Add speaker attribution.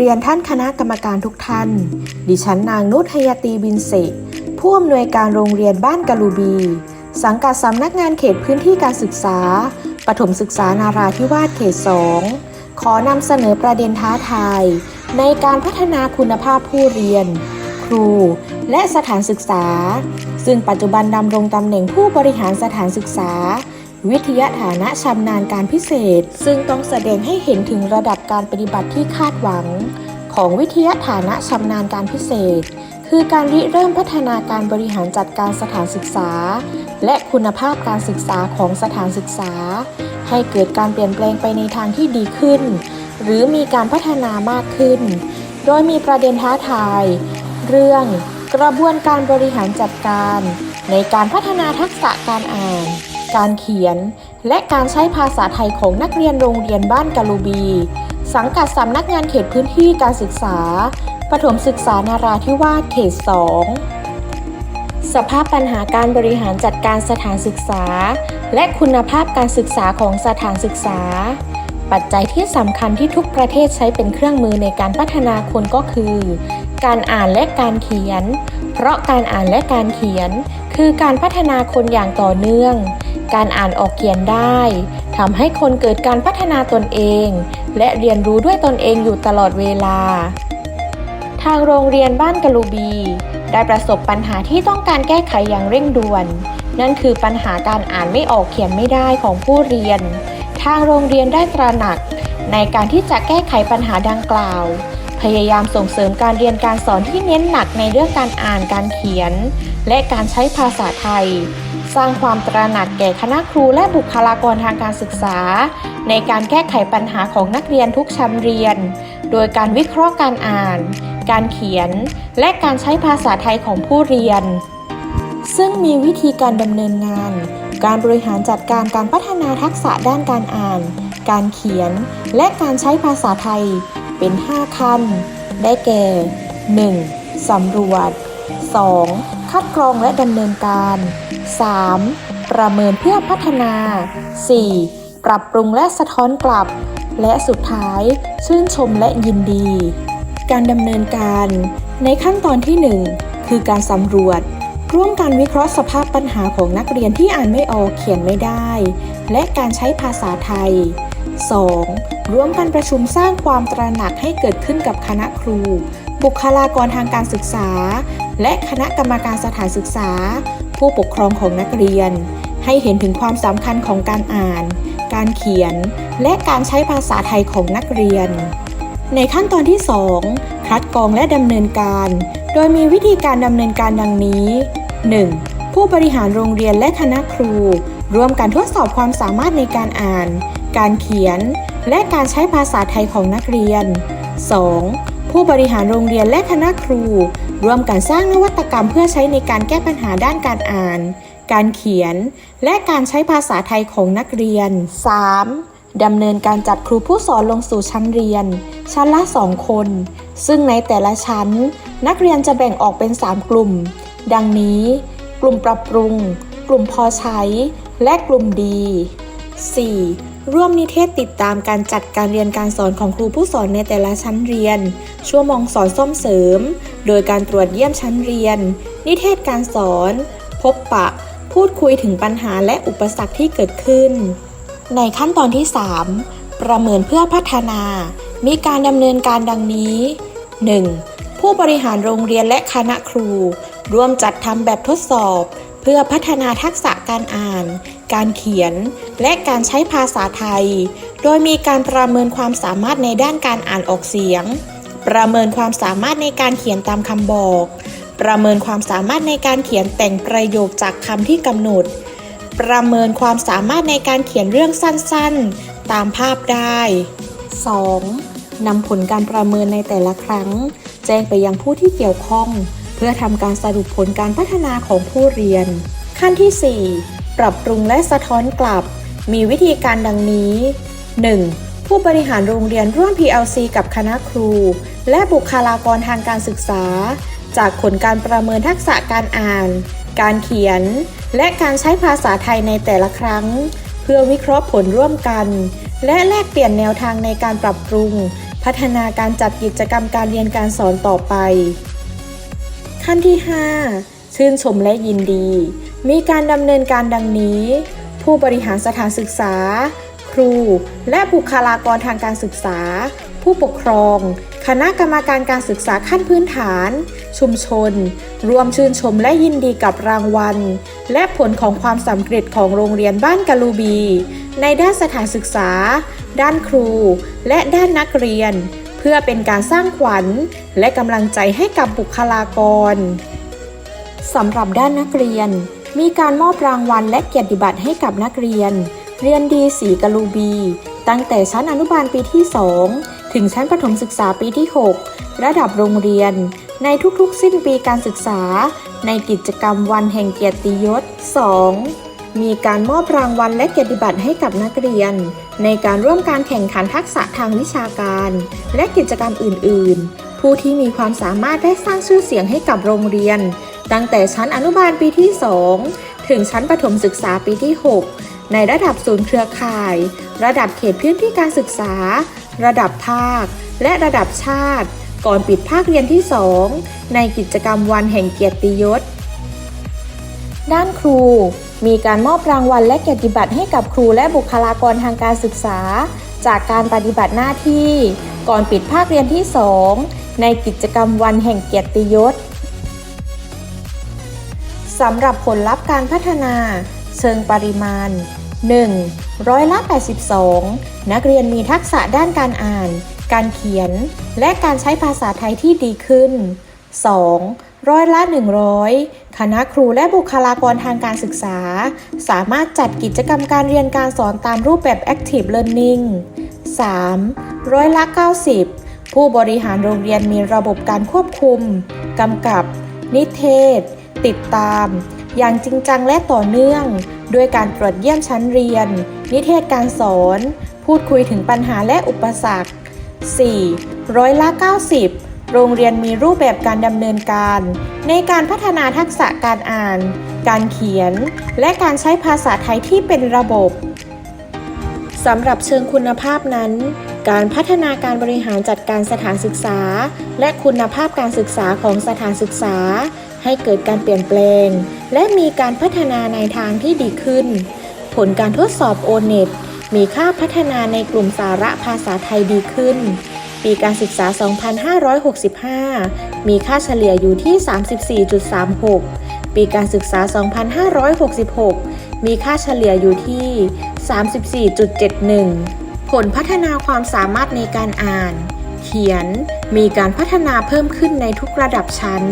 Speaker 1: เรียนท่านคณะกรรมการทุกท่าน ดิฉันนางนุชหยตีบินเสกผู้อำนวยการโรงเรียนบ้านกะลูบี สังกัดสำนักงานเขตพื้นที่การศึกษา ปฐมศึกษานาราธิวาสเขต2ขอนำเสนอประเด็นท้าทาย ในการพัฒนาคุณภาพผู้เรียน ครู และสถานศึกษา ซึ่งปัจจุบันดำรงตำแหน่งผู้บริหารสถานศึกษา วิทยาฐานะชำนาญการพิเศษ ซึ่งต้องแสดงให้เห็นถึงระดับการปฏิบัติที่คาดหวัง ของวิทยาฐานะชำนาญการพิเศษ คือการริเริ่มพัฒนาการบริหารจัดการสถานศึกษา และคุณภาพการศึกษาของสถานศึกษา ให้เกิดการเปลี่ยนแปลงไปในทางที่ดีขึ้น หรือมีการพัฒนามากขึ้น โดยมีประเด็นท้าทาย เรื่อง กระบวนการบริหารจัดการ ในการพัฒนาทักษะการอ่าน การเขียน และการใช้ภาษาไทยของนักเรียนโรงเรียนบ้านกะลูบี สังกัดสำนักงานเขตพื้นที่การศึกษาปฐมศึกษานาราธิวาสเขต 2 สภาพปัญหาการบริหารจัดการสถานศึกษา และคุณภาพการศึกษาของสถานศึกษา ปัจจัยที่สำคัญที่ทุกประเทศใช้เป็นเครื่องมือในการพัฒนาคนก็คือ การอ่านและการเขียน เพราะการอ่านและการเขียนคือการพัฒนาคนอย่างต่อเนื่อง การอ่านออกเขียนได้ทำให้คนเกิดการพัฒนาตนเอง และเรียนรู้ด้วยตนเองอยู่ตลอดเวลา ทางโรงเรียนบ้านกะลูบี ได้ประสบปัญหาที่ต้องการแก้ไขอย่างเร่งด่วน นั่นคือปัญหาการอ่านไม่ออกเขียนไม่ได้ของผู้เรียน ทางโรงเรียนได้ตระหนักในการที่จะแก้ไขปัญหาดังกล่าว พยายามส่งเสริมการเรียนการสอนที่เน้นหนักในเรื่องการอ่านการเขียน และการใช้ภาษาไทย สร้างความตระหนักแก่คณะครูและบุคลากรทางการศึกษา ในการแก้ไขปัญหาของนักเรียนทุกชั้นเรียน โดยการวิเคราะห์การอ่าน การเขียน และการใช้ภาษาไทยของผู้เรียน ซึ่งมีวิธีการดำเนินงาน การบริหารจัดการการพัฒนาทักษะด้านการอ่าน การเขียน และการใช้ภาษาไทย เป็น 5 ขั้น ได้แก่ 1. สำรวจ 2. คัดกรองและดำเนินการ 3. ประเมินเพื่อพัฒนา 4. ปรับปรุงและสะท้อนกลับ และสุดท้าย ชื่นชมและยินดี การดำเนินการ ในขั้นตอนที่ 1 คือการสำรวจ ร่วมกันวิเคราะห์สภาพปัญหาของนักเรียนที่อ่านไม่ออกเขียนไม่ได้ และการใช้ภาษาไทย 2. ร่วมกันประชุมสร้างความตระหนักให้เกิดขึ้นกับคณะครู บุคลากรทางการศึกษา และคณะกรรมการสถานศึกษา ผู้ปกครองของนักเรียน ให้เห็นถึงความสำคัญของการอ่าน การเขียน และการใช้ภาษาไทยของนักเรียน ในขั้นตอนที่ 2 คัดกรองและดำเนินการ โดยมีวิธีการดำเนินการดังนี้ 1. ผู้บริหารโรงเรียนและคณะครู ร่วมกันทดสอบความสามารถในการอ่าน การเขียน และการใช้ภาษาไทยของนักเรียน 2. ผู้บริหารโรงเรียนและคณะครู ร่วมกันสร้างนวัตกรรมเพื่อใช้ในการแก้ปัญหาด้านการอ่าน การเขียน และการใช้ภาษาไทยของนักเรียน 3. ดำเนินการจัดครูผู้สอนลงสู่ชั้นเรียน ชั้นละ 2 คน ซึ่งในแต่ละชั้น นักเรียนจะแบ่งออกเป็น 3 กลุ่ม ดังนี้ กลุ่มปรับปรุง กลุ่มพอใช้ และกลุ่มดี 4. ร่วมนิเทศติดตามการจัดการเรียนการสอนของครูผู้สอนในแต่ละชั้นเรียน ชั่วโมงสอนซ่อมเสริม โดยการตรวจเยี่ยมชั้นเรียน นิเทศการสอน พบปะ พูดคุยถึงปัญหาและอุปสรรคที่เกิดขึ้น ในขั้นตอนที่ 3 ประเมินเพื่อพัฒนา มีการดำเนินการดังนี้ 1. ผู้บริหารโรงเรียนและคณะครู ร่วมจัดทำแบบทดสอบ เพื่อพัฒนาทักษะการอ่าน การเขียน และการใช้ภาษาไทย โดยมีการประเมินความสามารถในด้านการอ่านออกเสียง ประเมินความสามารถในการเขียนตามคำบอก ประเมินความสามารถในการเขียนแต่งประโยคจากคำที่กำหนด ประเมินความสามารถในการเขียนเรื่องสั้นๆ ตามภาพได้ 2. นำผลการประเมินในแต่ละครั้ง แจ้งไปยังผู้ที่เกี่ยวข้อง เพื่อทำการสรุปผลการพัฒนาของผู้เรียน ขั้นที่ 4 ปรับปรุงและสะท้อนกลับ มีวิธีการดังนี้ 1. ผู้บริหารโรงเรียนร่วม PLC กับคณะครู และบุคลากรทางการศึกษา จากผลการประเมินทักษะการอ่าน การเขียน และการใช้ภาษาไทยในแต่ละครั้ง เพื่อวิเคราะห์ผลร่วมกัน และแลกเปลี่ยนแนวทางในการปรับปรุง พัฒนาการจัดกิจกรรมการเรียนการสอนต่อไป ขั้นที่ 5 ชื่นชมและยินดี มีการดำเนินการดังนี้ ผู้บริหารสถานศึกษา ครู และบุคลากรทางการศึกษา ผู้ปกครอง คณะกรรมการการศึกษาขั้นพื้นฐาน ชุมชน รวมชื่นชมและยินดีกับรางวัล และผลของความสำเร็จของโรงเรียนบ้านกะลูบี ในด้านสถานศึกษา ด้านครู และด้านนักเรียน เพื่อเป็นการสร้างขวัญ และกำลังใจให้กับบุคลากรสำหรับด้านนักเรียน มีการมอบรางวัลและเกียรติบัตรให้กับนักเรียน เรียนดีสีกลูบี ตั้งแต่ชั้นอนุบาลปีที่ 2 ถึงชั้นประถมศึกษาปีที่ 6 ระดับโรงเรียน ในทุกๆ สิ้นปีการศึกษา ในกิจกรรมวันแห่งเกียรติยศ 2. มีการมอบรางวัลและเกียรติบัตรให้กับนักเรียน ในการร่วมการแข่งขันทักษะทางวิชาการ และกิจกรรมอื่น ๆ ผู้ที่มีความสามารถได้สร้างชื่อเสียงให้กับโรงเรียน ตั้งแต่ชั้นอนุบาลปีที่ 2 ถึงชั้นประถมศึกษาปีที่ 6 ในระดับศูนย์เครือข่าย ระดับเขตพื้นที่การศึกษา ระดับภาค และระดับชาติ ก่อนปิดภาคเรียนที่ 2 ในกิจกรรมวันแห่งเกียรติยศ ด้านครูมีการมอบรางวัลและเกียรติบัตรให้กับครูและบุคลากรทางการศึกษา จากการปฏิบัติหน้าที่ ก่อนปิดภาคเรียนที่ 2 ในกิจกรรมวันแห่งเกียรติยศ สำหรับผลลัพธ์การพัฒนา เชิงปริมาณ 1. ร้อยละ 82 นักเรียนมีทักษะด้านการอ่าน การเขียน และการใช้ภาษาไทยที่ดีขึ้น 2. ร้อยละ 100 คณะครูและบุคลากรทางการศึกษา สามารถจัดกิจกรรมการเรียนการสอนตามรูปแบบ Active Learning 3. ร้อยละ 90 ผู้บริหารโรงเรียนมีระบบการควบคุม กำกับ นิเทศ ติดตาม อย่างจริงจังและต่อเนื่อง ด้วยการตรวจเยี่ยมชั้นเรียน นิเทศการสอน พูดคุยถึงปัญหาและอุปสรรค 4. ร้อยละ 90 โรงเรียนมีรูปแบบการดำเนินการ ในการพัฒนาทักษะการอ่าน การเขียน และการใช้ภาษาไทยที่เป็นระบบสำหรับเชิงคุณภาพนั้น การพัฒนาการบริหารจัดการสถานศึกษา และคุณภาพการศึกษาของสถานศึกษา ให้เกิดการเปลี่ยนแปลง และมีการพัฒนาในทางที่ดีขึ้น ผลการทดสอบ o n e t มีค่าพัฒนาในกลุ่มสาระภาษาไทยดีขึ้น ปีการศึกษา 2565 มีค่าเฉลี่ยอยู่ที่ 34.36 ปีการศึกษา 2566 มีค่าเฉลี่ยอยู่ที่ 34.71 ผลพัฒนาความสามารถในการอ่าน เขียน มีการพัฒนาเพิ่มขึ้นในทุกระดับชั้น